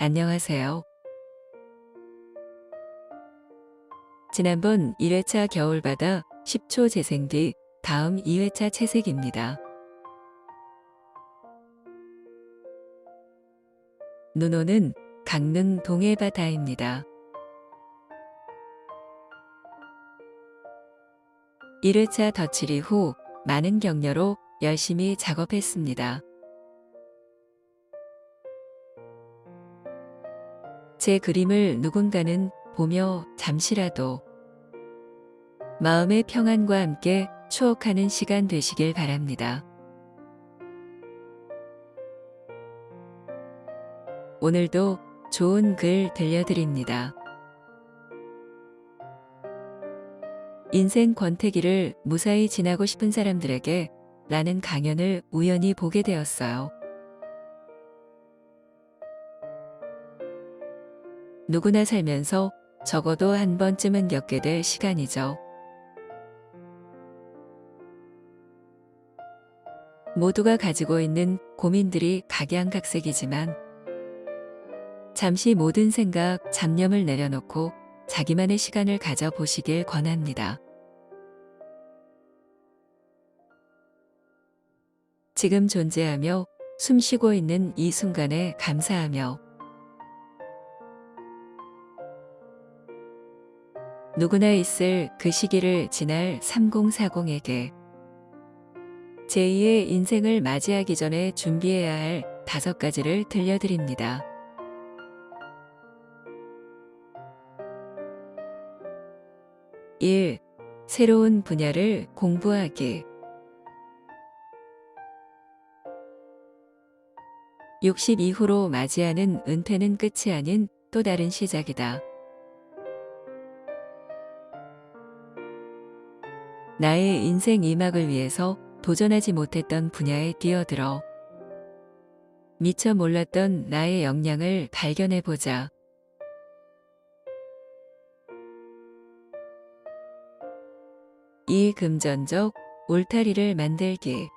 안녕하세요. 지난번 1회차 겨울바다 10초 재생 뒤 다음 2회차 채색입니다. 눈 오는 강릉 동해바다입니다. 1회차 덧칠이 후 많은 격려로 열심히 작업했습니다. 제 그림을 누군가는 보며 잠시라도 마음의 평안과 함께 추억하는 시간 되시길 바랍니다. 오늘도 좋은 글 들려드립니다. 인생 권태기를 무사히 지나고 싶은 사람들에게 라는 강연을 우연히 보게 되었어요. 누구나 살면서 적어도 한 번쯤은 겪게 될 시간이죠. 모두가 가지고 있는 고민들이 각양각색이지만 잠시 모든 생각, 잡념을 내려놓고 자기만의 시간을 가져보시길 권합니다. 지금 존재하며 숨 쉬고 있는 이 순간에 감사하며 누구나 있을 그 시기를 지날 3040에게 제2의 인생을 맞이하기 전에 준비해야 할 다섯 가지를 들려드립니다. 1. 새로운 분야를 공부하기 60 이후로 맞이하는 은퇴는 끝이 아닌 또 다른 시작이다. 나의 인생 이막을 위해서 도전하지 못했던 분야에 뛰어들어 미처 몰랐던 나의 역량을 발견해보자. 이 금전적 울타리를 만들기.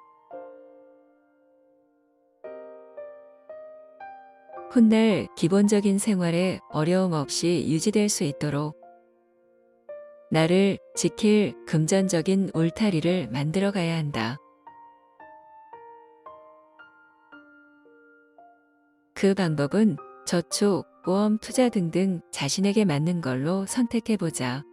훗날 기본적인 생활에 어려움 없이 유지될 수 있도록 나를 지킬 금전적인 울타리를 만들어 가야 한다. 그 방법은 저축, 보험, 투자 등등 자신에게 맞는 걸로 선택해보자.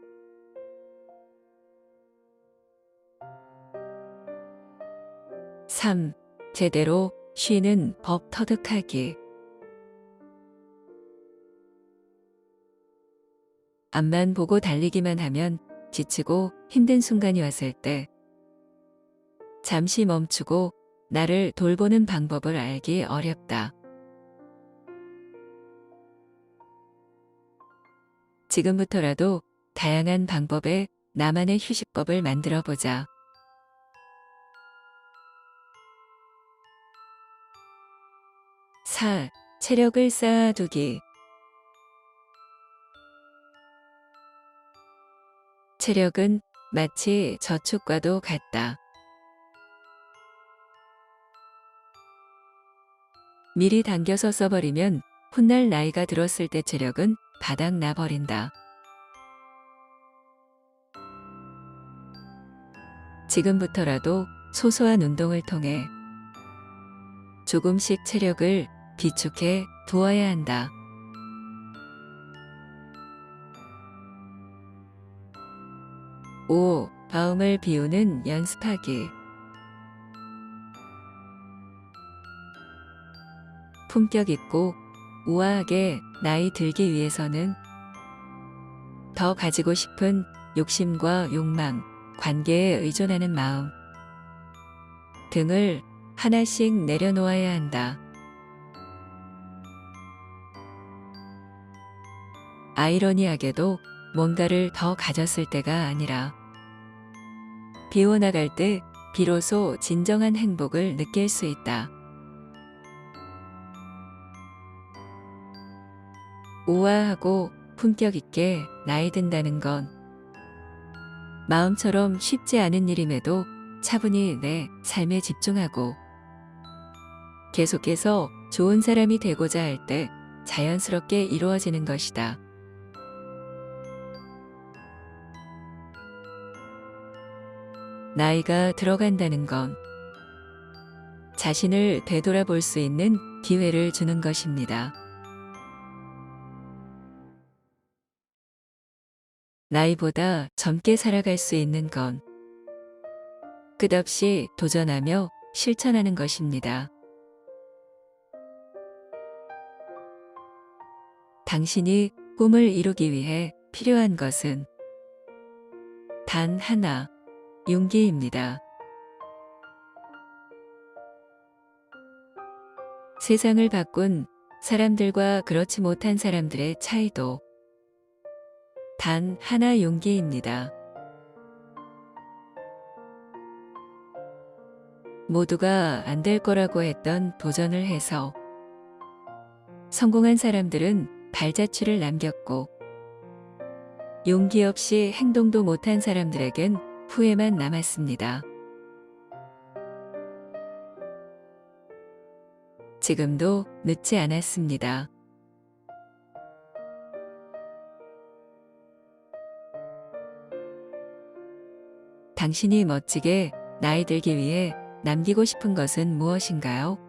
(3) 제대로 쉬는 법 터득하기 앞만 보고 달리기만 하면 지치고 힘든 순간이 왔을 때 잠시 멈추고 나를 돌보는 방법을 알기 어렵다. 지금부터라도 다양한 방법의 나만의 휴식법을 만들어 보자. 4. 체력을 쌓아두기 체력은 마치 저축과도 같다. 미리 당겨서 써버리면 훗날 나이가 들었을 때 체력은 바닥 나 버린다. 지금부터라도 소소한 운동을 통해 조금씩 체력을 비축해 두어야 한다. 5. 마음을 비우는 연습하기 품격 있고 우아하게 나이 들기 위해서는 더 가지고 싶은 욕심과 욕망, 관계에 의존하는 마음 등을 하나씩 내려놓아야 한다. 아이러니하게도 뭔가를 더 가졌을 때가 아니라 비워나갈 때 비로소 진정한 행복을 느낄 수 있다. 우아하고 품격 있게 나이 든다는 건 마음처럼 쉽지 않은 일임에도 차분히 내 삶에 집중하고 계속해서 좋은 사람이 되고자 할 때 자연스럽게 이루어지는 것이다. 나이가 들어간다는 건 자신을 되돌아볼 수 있는 기회를 주는 것입니다. 나이보다 젊게 살아갈 수 있는 건 끝없이 도전하며 실천하는 것입니다. 당신이 꿈을 이루기 위해 필요한 것은 단 하나, 용기입니다. 세상을 바꾼 사람들과 그렇지 못한 사람들의 차이도 단 하나 용기입니다. 모두가 안 될 거라고 했던 도전을 해서 성공한 사람들은 발자취를 남겼고 용기 없이 행동도 못한 사람들에겐 후회만 남았습니다. 지금도 늦지 않았습니다. 당신이 멋지게 나이 들기 위해 남기고 싶은 것은 무엇인가요?